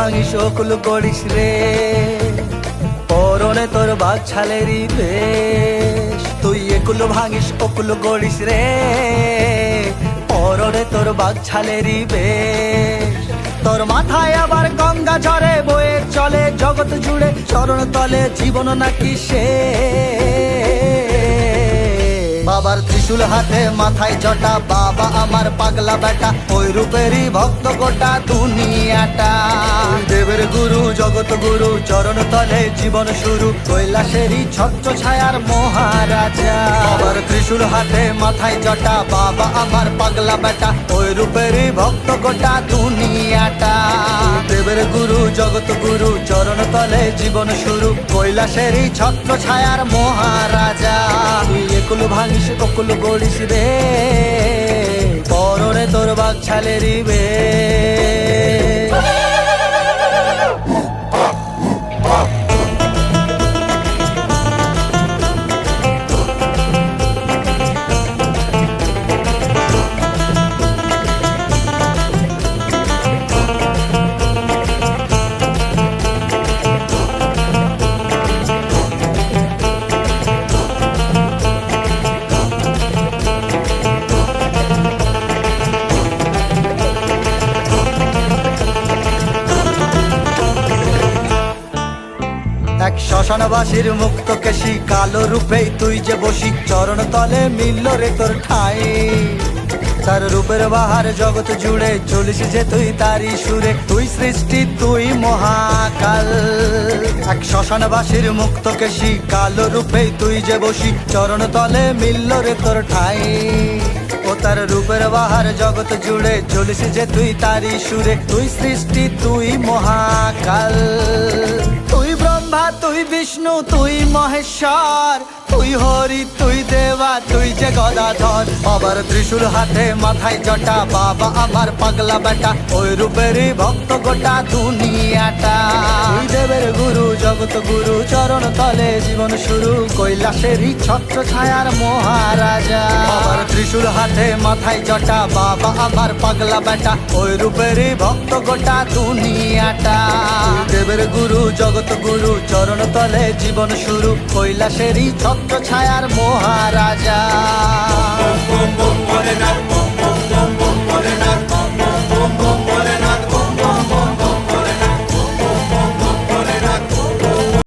ভাঙিস অকুল করিস রে। পরনে তোর বাঘ ছালেরই বেশ। তুই একুল ভাঙিস, অকুল করিস রে। পরনে তোর বাঘ ছালেরই বেশ। তোর মাথায় আবার গঙ্গা ঝরে বয়ে চলে জগৎ জুড়ে। চরণ তলে জীবন নাকি সে বাবার ত্রিশূল হাতে মাথায় জটা, বাবা আমার পাগলা বেটা ওই রূপেরই ভক্ত গোটা দুনিয়াটা। দেবের গুরু জগত গুরু, চরণ তলে জীবন শুরু, কৈলাসেরই ছত্র ছায়ার মহারাজা। বাবার ত্রিশূল হাতে মাথায় জটা, বাবা আমার পাগলা বেটা ওই রূপেরই ভক্ত গোটা দুনিয়াটা। দেবের গুরু জগত গুরু, চরণ তলে জীবন শুরু। কৈলাসেরই ছত্র ছায়ার মহারাজা। তুই একুল ভাঙিস অকুল গড়িস রে। পরনে তোর বাঘ ছালেরি বে এক শ্মশানবাসীর মুক্ত কেশি কালো রূপে তুই যে বসি। চরণ তলে মিলল রে তোর ঠাই। তার রূপের বাহার জগৎ জুড়ে চলিস যে তুই তারি সুরে। তুই সৃষ্টি, তুই মহাকাল। এক শ্মশানবাসীর মুক্ত কেশি কালো রূপে তুই যে বসি। চরণ তলে মিলল রে তোর ঠাই। ও তার রূপের বাহার জগৎ জুড়ে চলিস যে তুই তারি সুরে। তুই সৃষ্টি, তুই মহাকাল। তুই বিষ্ণু, তুই মহেশ্বর, তুই হরি, তুই দেবা, তুই যে গদাধর। আবার ত্রিশূল হাতে, মাথায় জটা, বাবা আমার পাগলা বেটা, ওই রূপেরই ভক্ত গোটা দুনিয়াটা। দেবের গুরু জগত গুরু চরণ তলে জীবন শুরু কৈলাসেরই ছত্র ছায়ার মহারাজা। আবার ত্রিশূল হাতে মাথায় জটা, বাবা আমার পাগলা বেটা ওই রূপেরই ভক্ত গোটা দুনিয়াটা। দেবের গুরু জগত গুরু, চরণ তলে জীবন শুরু কৈলাসেরই ছত্র ছায়ার মহারাজা।